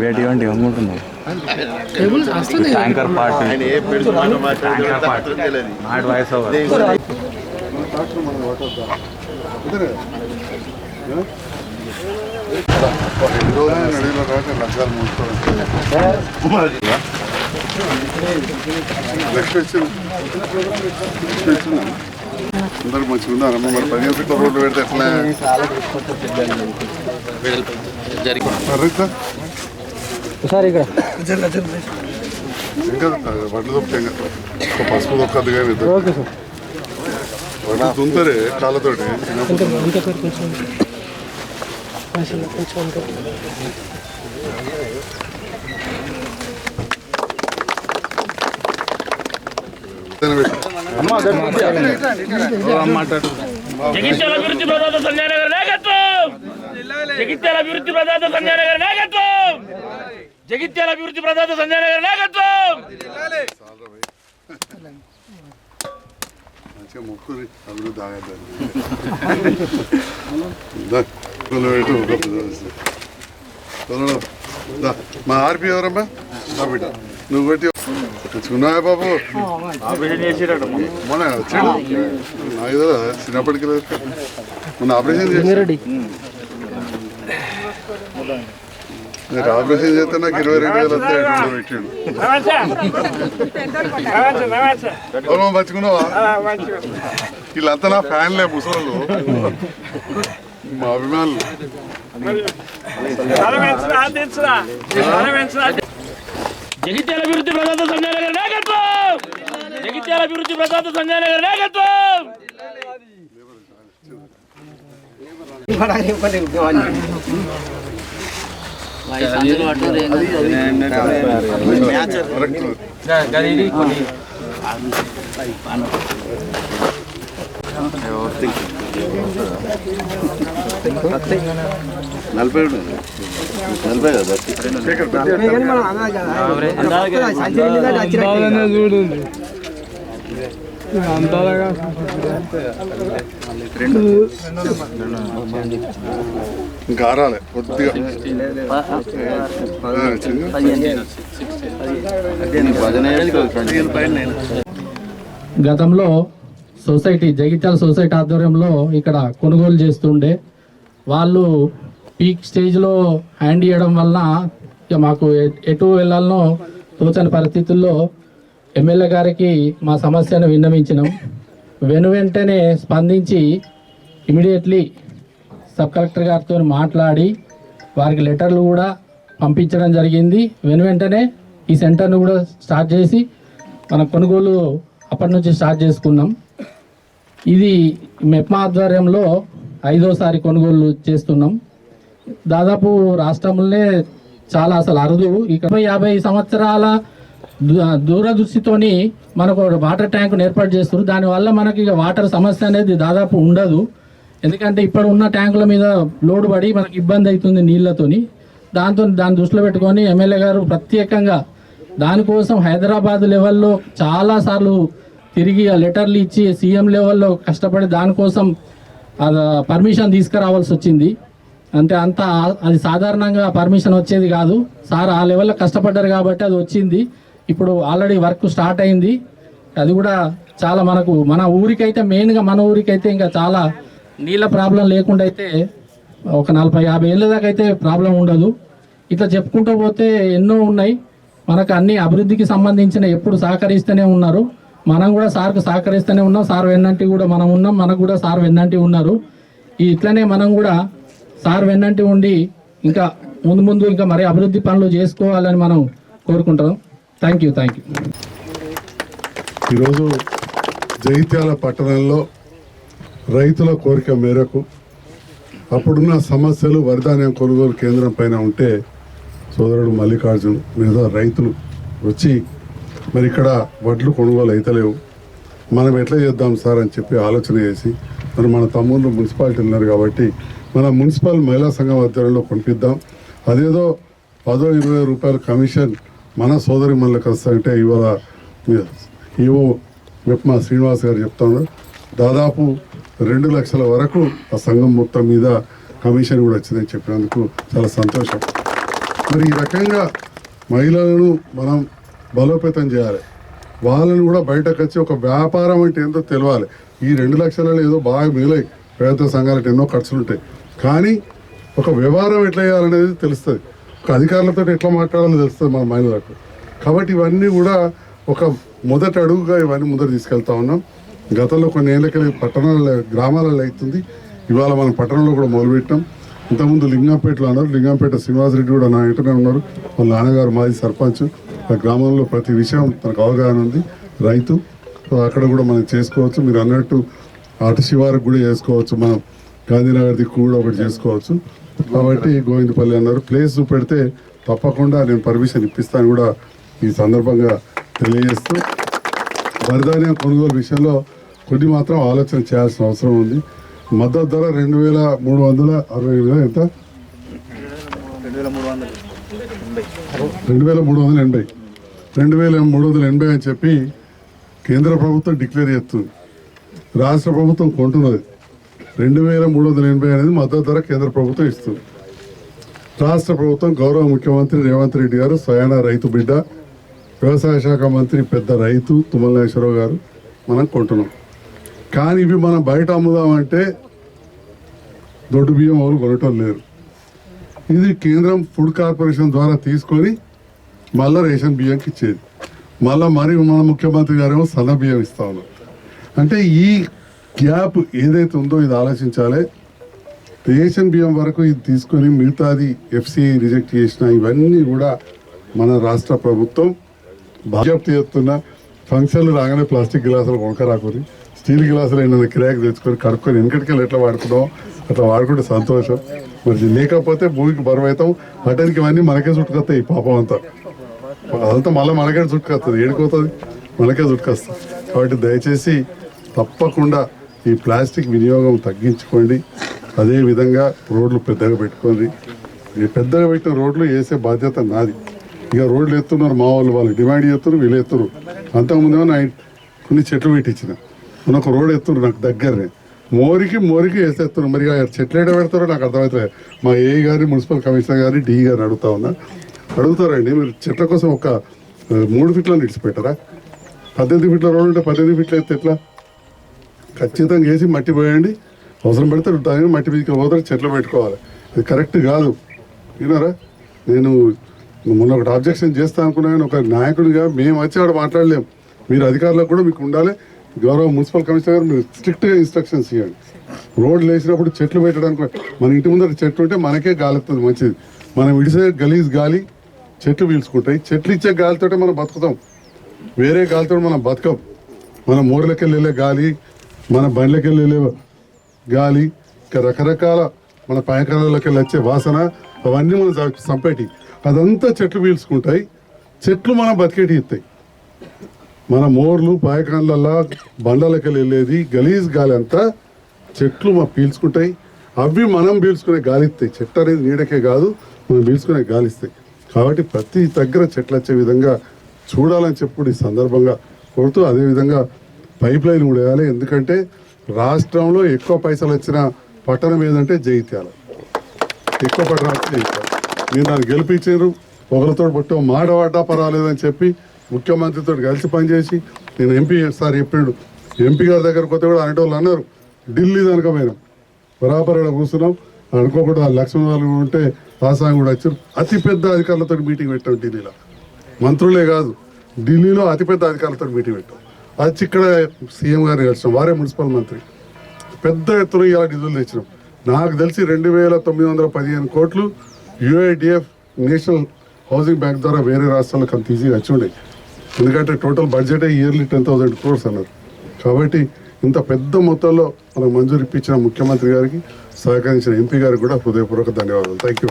వేటి tanker part. Tanker not voice over అందరు మంచిగా ఉన్నారమ్మ మరి ఫీట్ల రోడ్డు పెడితే ఎట్లా? అరే సార్ సార్ ఇక్కడ. పసుపు దొక్కదు కానీ. Okay sir. తుంతరే కాళ్ళతోటి. నగర్ నాయకత్వం. జగిత్యాల అభివృద్ధి ప్రదాత సంజయ్ నగర్ నాయకత్వం! జగిత్యాల అభివృద్ధి ప్రదాత సంజయ్ నగర్ నాయకత్వం పెట్టు. మా ఆర్పి ఎవరమ్మా? నా బిడ్డ. నువ్వు కొట్టి తెచ్చుకున్నావా బాబు? మొన్న వచ్చాడు. నాకు చిన్నప్పటికి. మొన్న ఆపరేషన్ చేసి ఆపరేషన్ చేస్తే నాకు ఇరవై రెండు వేలు వస్తాయి ఎటు పెట్టాడు. అవును వీళ్ళంతా నా ఫ్యాన్లే ముసలు మా అభిమానులు. జగిత్యాల అభివృద్ధి సంజయ్ నగర్ నాయకత్వం! జగిత్యాల అభివృద్ధి నగర్ నాయకత్వం! నలభై నలభై కదా చూడండి అందాలగా కొద్దిగా. గతంలో సొసైటీ జగిత్యాల సొసైటీ ఆధ్వర్యంలో ఇక్కడ కొనుగోలు చేస్తుండే. వాళ్ళు పీక్ స్టేజ్లో హ్యాండ్ ఇవ్వడం వలన ఇక మాకు ఎటు వెళ్ళాలనో తోచని పరిస్థితుల్లో ఎమ్మెల్యే గారికి మా సమస్యను విన్నవించినాం. వెను వెంటనే స్పందించి ఇమీడియట్లీ సబ్ కలెక్టర్ గారితో మాట్లాడి వారికి లెటర్లు కూడా పంపించడం జరిగింది. వెను వెంటనే ఈ సెంటర్ను కూడా స్టార్ట్ చేసి మన కొనుగోలు అప్పటి నుంచి స్టార్ట్ చేసుకున్నాం. ఇది మెప్మా ఆధ్వర్యంలో ఐదోసారి కొనుగోలు చేస్తున్నాం. దాదాపు రాష్ట్రంలోనే చాలా అసలు అరుదు. ఇక యాభై సంవత్సరాల దూరదృష్టితోని మనకు ఒక వాటర్ ట్యాంకును ఏర్పాటు చేస్తారు దానివల్ల మనకి ఇక వాటర్ సమస్య అనేది దాదాపు ఉండదు. ఎందుకంటే ఇప్పుడు ఉన్న ట్యాంకుల మీద లోడ్ పడి మనకి ఇబ్బంది అవుతుంది నీళ్ళతోని. దాంతో దాన్ని దృష్టిలో పెట్టుకొని ఎమ్మెల్యే గారు ప్రత్యేకంగా దానికోసం హైదరాబాద్ లెవెల్లో చాలాసార్లు తిరిగి ఆ లెటర్లు ఇచ్చి సీఎం లెవెల్లో కష్టపడి దానికోసం అది పర్మిషన్ తీసుకురావాల్సి వచ్చింది. అంటే అంత అది సాధారణంగా పర్మిషన్ వచ్చేది కాదు. సార్ ఆ లెవెల్లో కష్టపడ్డారు కాబట్టి అది వచ్చింది. ఇప్పుడు ఆల్రెడీ వర్క్ స్టార్ట్ అయింది. అది కూడా చాలా మనకు మన ఊరికైతే మెయిన్గా మన ఊరికైతే ఇంకా చాలా నీళ్ళ ప్రాబ్లం లేకుండా అయితే ఒక నలభై యాభై ఏళ్ళ దాకా అయితే ప్రాబ్లం ఉండదు. ఇట్లా చెప్పుకుంటూ పోతే ఎన్నో ఉన్నాయి. మనకు అన్ని అభివృద్ధికి సంబంధించిన ఎప్పుడు సహకరిస్తూనే ఉన్నారు. మనం కూడా సార్కు సహకరిస్తూనే ఉన్నాం. సార్ వెన్నంటి కూడా మనం ఉన్నాం. మనకు కూడా సార్ వెన్నంటి ఉన్నారు. ఈ ఇట్లనే మనం కూడా సార్ వెన్నంటి ఉండి ఇంకా ముందు ముందు ఇంకా మరి అభివృద్ధి పనులు చేసుకోవాలని మనం కోరుకుంటాం థ్యాంక్ యూ థ్యాంక్ యూ ఈరోజు జైత్యాల పట్టణంలో రైతుల కోరిక మేరకు అప్పుడున్న సమస్యలు వరిధాన్యం కొనుగోలు కేంద్రం పైన ఉంటే సోదరుడు మల్లికార్జున్ మీద రైతులు వచ్చి మరి ఇక్కడ వడ్లు కొనుగోలు అవుతలేవు మనం ఎట్లా చేద్దాం సార్? అని చెప్పి ఆలోచన చేసి మరి మన తమ్ముళ్ళు మున్సిపాలిటీ ఉన్నారు కాబట్టి మన మున్సిపల్ మహిళా సంఘం ఆధ్వర్యంలో కొనిపిద్దాం. అదేదో పదో ఇరవై రూపాయల కమిషన్ మన సోదరి మనలకు వస్తాయంటే ఇవాళ ఈవో విప్మా శ్రీనివాస్ గారు చెప్తాను దాదాపు రెండు లక్షల వరకు ఆ సంఘం మొత్తం మీద కమిషన్ కూడా వచ్చిందని చెప్పినందుకు చాలా సంతోషం. మరి ఈ రకంగా మహిళలను మనం బలోపేతం చేయాలి. వాళ్ళని కూడా బయటకు వచ్చి ఒక వ్యాపారం అంటే ఏంటో తెలియాలి ఈ రెండు లక్షలలో ఏదో బాగా మిగిలాయి. పేద సంఘాలకు ఎన్నో ఖర్చులు ఉంటాయి కానీ ఒక వ్యవహారం ఎట్లా చేయాలనేది తెలుస్తుంది. అధికారులతో ఎట్లా మాట్లాడాలో తెలుస్తుంది మన మహిళలకు కాబట్టి ఇవన్నీ కూడా ఒక మొదటి అడుగుగా ఇవన్నీ ముందర తీసుకెళ్తా ఉన్నాం. గతంలో కొన్ని ఏళ్ళకెళ్ళి పట్టణాలలో గ్రామాలలో అవుతుంది. ఇవాళ మనం పట్టణంలో కూడా మొదలుపెట్టాం ఇంతకుముందు లింగంపేటలో అన్నారు. లింగంపేట శ్రీనివాసరెడ్డి కూడా నా ఇంటనే ఉన్నారు. వాళ్ళ నాన్నగారు మాజీ సర్పంచ్. ఆ గ్రామంలో ప్రతి విషయం తనకు అవగాహన ఉంది. రైతు. అక్కడ కూడా మనం చేసుకోవచ్చు. మీరు అన్నట్టు అటు శివారికి కూడా చేసుకోవచ్చు. మనం గాంధీనగర్ దిక్కు కూడా ఒకటి చేసుకోవచ్చు. కాబట్టి గోవిందపల్లి అన్నారు. ప్లేస్ చూపెడితే తప్పకుండా నేను పర్మిషన్ ఇప్పిస్తాను కూడా ఈ సందర్భంగా తెలియజేస్తూ వరిధాన్యం కొనుగోలు విషయంలో కొన్ని మాత్రం ఆలోచన చేయాల్సిన అవసరం ఉంది. మద్దతు ధర రెండు వేల మూడు వందల అరవై వేల ఎంత? రెండు వేల మూడు వందల ఎనభై. రెండు వేల మూడు వందల ఎనభై అని చెప్పి కేంద్ర ప్రభుత్వం డిక్లేర్ చేస్తుంది. రాష్ట్ర ప్రభుత్వం కొంటున్నది. రెండు వేల మూడు వందల ఎనభై అనేది మద్దతు ధర కేంద్ర ప్రభుత్వం ఇస్తుంది. రాష్ట్ర ప్రభుత్వం గౌరవ ముఖ్యమంత్రి రేవంత్ రెడ్డి గారు స్వయాన రైతు బిడ్డ వ్యవసాయ శాఖ మంత్రి పెద్ద రైతు తుమ్మల నాగేశ్వరరావు గారు మనం కొంటున్నాం. కానీ ఇవి మనం బయట అమ్ముదామంటే దొడ్డు బియ్యం వాళ్ళు కొనటం లేరు. ఇది కేంద్రం ఫుడ్ కార్పొరేషన్ ద్వారా తీసుకొని మళ్ళా రేషన్ బియ్యంకి ఇచ్చేది. మళ్ళా మరి మన ముఖ్యమంత్రి గారేమో సన్న బియ్యం ఇస్తా ఉన్నారు. అంటే ఈ గ్యాప్ ఏదైతే ఉందో ఇది ఆలోచించాలి. రేషన్ బియ్యం వరకు ఇది తీసుకొని మిగతాది ఎఫ్సిఐ రిజెక్ట్ చేసిన ఇవన్నీ కూడా మన రాష్ట్ర ప్రభుత్వం బాధ్యత చేస్తున్న ఫంక్షన్లు రాగానే ప్లాస్టిక్ గ్లాసులు వంకరాకొని స్టీల్ గ్లాసులు అయిన కిరాయికి తెచ్చుకొని కడుక్కొని వెనకటికెళ్ళి ఎట్లా వాడుకున్నాం అట్లా వాడుకుంటే సంతోషం. మరి లేకపోతే భూమికి బరువు అవుతాం అటానికి ఇవన్నీ మనకే చుట్టుకొస్తాయి ఈ పాపం అంతా. అదంతా మళ్ళీ మనకే చుట్టుకొస్తుంది. ఏడుకోతుంది మనకే చుట్టుకొస్తుంది. కాబట్టి దయచేసి తప్పకుండా ఈ ప్లాస్టిక్ వినియోగం తగ్గించుకోండి. అదే విధంగా రోడ్లు పెద్దగా పెట్టుకోండి. ఈ పెద్దగా పెట్టిన రోడ్లు వేసే బాధ్యత నాది. ఇక రోడ్లు ఎత్తున్నారు మా వాళ్ళు వాళ్ళు డిమాండ్ చేస్తున్నారు వీళ్ళు ఎత్తున్నారు. అంతకుముందేమో నా కొన్ని చెట్లు పెట్టించిన మొన్న ఒక రోడ్ ఎత్తున్నారు నాకు దగ్గరనే. మోరికి మోరికి వేసేస్తున్నారు మరి చెట్లు ఎక్కడ పెడతారో నాకు అర్థమవుతుంది మా ఏ గారి మున్సిపల్ కమిషనర్ గారి డి గారిని అడుగుతా ఉన్నా. అడుగుతారండి. మీరు చెట్ల కోసం ఒక మూడు ఫీట్లను నిడిచిపెట్టారా పద్దెనిమిది ఫీట్ల రోడ్డు ఉంటే పద్దెనిమిది ఫీట్లు అయితే ఎట్లా? ఖచ్చితంగా వేసి మట్టి పోయండి. అవసరం పెడితే దాని మట్టి మీదకి పోతారు చెట్లు పెట్టుకోవాలి. అది కరెక్ట్ కాదు. విన్నారా? నేను మొన్న ఒకటి అబ్జెక్షన్ చేస్తా అనుకున్నా కానీ ఒక నాయకుడిగా మేము వచ్చి ఆడ మాట్లాడలేం. మీరు అధికారులకు కూడా మీకు ఉండాలి. గౌరవ మున్సిపల్ కమిషనర్ గారు మీరు స్ట్రిక్ట్గా ఇన్స్ట్రక్షన్స్ ఇవ్వండి. రోడ్లు వేసినప్పుడు చెట్లు పెట్టడానికి మన ఇంటి ముందర చెట్లు ఉంటే మనకే గాలి మంచిది. మనం విడిసే గలీజ్ గాలి చెట్లు పీల్చుకుంటాయి. చెట్లు ఇచ్చే గాలితోటే మనం బతుకుతాం. వేరే గాలితో మనం బతకం. మన మూరలకి వెళ్ళే గాలి మన బండ్లకి వెళ్ళే గాలి ఇంకా రకరకాల మన పాయకాలలోకి వచ్చే వాసన అవన్నీ మనం సంపేటి చంపేటి. అదంతా చెట్లు పీల్చుకుంటాయి. చెట్లు మనం బతికేటి ఇస్తాయి మన మోర్లు పాయకాన్లల్లా బండలకి వెళ్ళేది గలీజ్ గాలి అంతా చెట్లు మా పీల్చుకుంటాయి. అవి మనం పీల్చుకునే గాలి ఇస్తాయి చెట్టు అనేది నీడకే కాదు మనం పీల్చుకునే గాలి ఇస్తాయి కాబట్టి ప్రతి దగ్గర చెట్లు వచ్చే విధంగా చూడాలని చెప్పుడు ఈ సందర్భంగా కోరుతూ అదేవిధంగా పైప్ లైన్ కూడా వేయాలి ఎందుకంటే రాష్ట్రంలో ఎక్కువ పైసలు వచ్చిన పట్టణం ఏదంటే జైత్యాల. ఎక్కువ పట్టణం అంటే నేను మీరు నన్ను గెలిపించారు ఒకరితో పట్టు మాట పర్వాలేదని చెప్పి ముఖ్యమంత్రితో కలిసి పనిచేసి నేను ఎంపీ సార్ చెప్పిండు ఎంపీ గారి దగ్గరకు పోతే కూడా అనేటోళ్ళు అన్నారు. ఢిల్లీ దానిక మేము బరాబర్ కూర్చున్నాం. అనుకోకుండా లక్ష్మణ్ వాళ్ళు ఉంటే ఆసాం కూడా వచ్చారు. అతిపెద్ద అధికారులతో మీటింగ్ పెట్టాం ఢిల్లీలో. మంత్రులే కాదు ఢిల్లీలో అతిపెద్ద అధికారులతో మీటింగ్ పెట్టాం. వచ్చి ఇక్కడ సీఎం గారిని కలిసినాం వారే మున్సిపల్ మంత్రి. పెద్ద ఎత్తున ఇలా నిధులు తెచ్చినాం. నాకు తెలిసి రెండు వేల తొమ్మిది వందల పదిహేను కోట్లు యుఐడిఎఫ్ నేషనల్ హౌసింగ్ బ్యాంక్ ద్వారా వేరే రాష్ట్రాలకు అంత ఈజీగా వచ్చి ఉండే. ఎందుకంటే total budget yearly ten thousand crores అన్నారు. కాబట్టి ఇంత పెద్ద మొత్తంలో మనకు మంజూరు ఇప్పించిన ముఖ్యమంత్రి గారికి సహకరించిన ఎంపీ గారికి కూడా హృదయపూర్వక ధన్యవాదాలు. Thank you